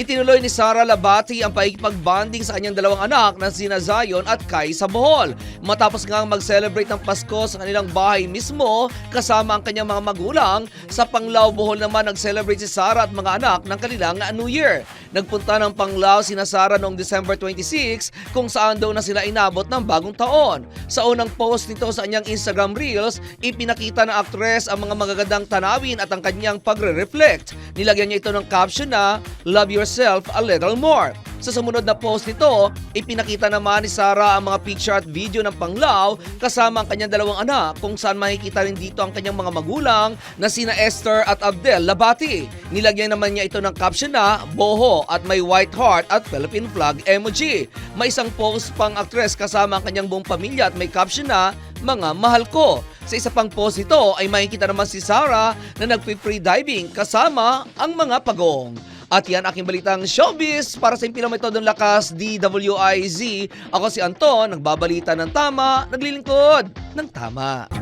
Itinuloy ni Sara Labati ang paikipag-bonding sa kanyang dalawang anak na sina Zion at Kai sa Bohol. Matapos nga mag-celebrate ng Pasko sa kanilang bahay mismo kasama ang kanyang mga magulang, sa Panglao Bohol naman nag-celebrate si Sara at mga anak ng kanilang New Year. Nagpunta ng Panglao sina Sara noong December 26 kung saan daw na sila inabot ng bagong taon. Sa unang post nito sa kanyang Instagram Reels, ipinakita ng aktres ang mga magagandang tanawin at ang kanyang pagre-reflect. Nilagyan niya ito ng caption na Love yourself a little more. Sa sumunod na post nito, ipinakita naman ni Sara ang mga picture at video ng Panglao kasama ang kanyang dalawang anak kung saan makikita rin dito ang kanyang mga magulang na sina Esther at Abdel Labati. Nilagyan naman niya ito ng caption na Boho at may white heart at Philippine flag emoji. May isang post pang aktres kasama ang kanyang buong pamilya at may caption na mga mahal ko. Sa isa pang post ito ay makikita naman si Sarah na nagpi-free diving kasama ang mga pagong. At yan aking balitang showbiz para sa impilang metodong lakas DWIZ. Ako si Anton, nagbabalita ng tama, naglilingkod ng tama.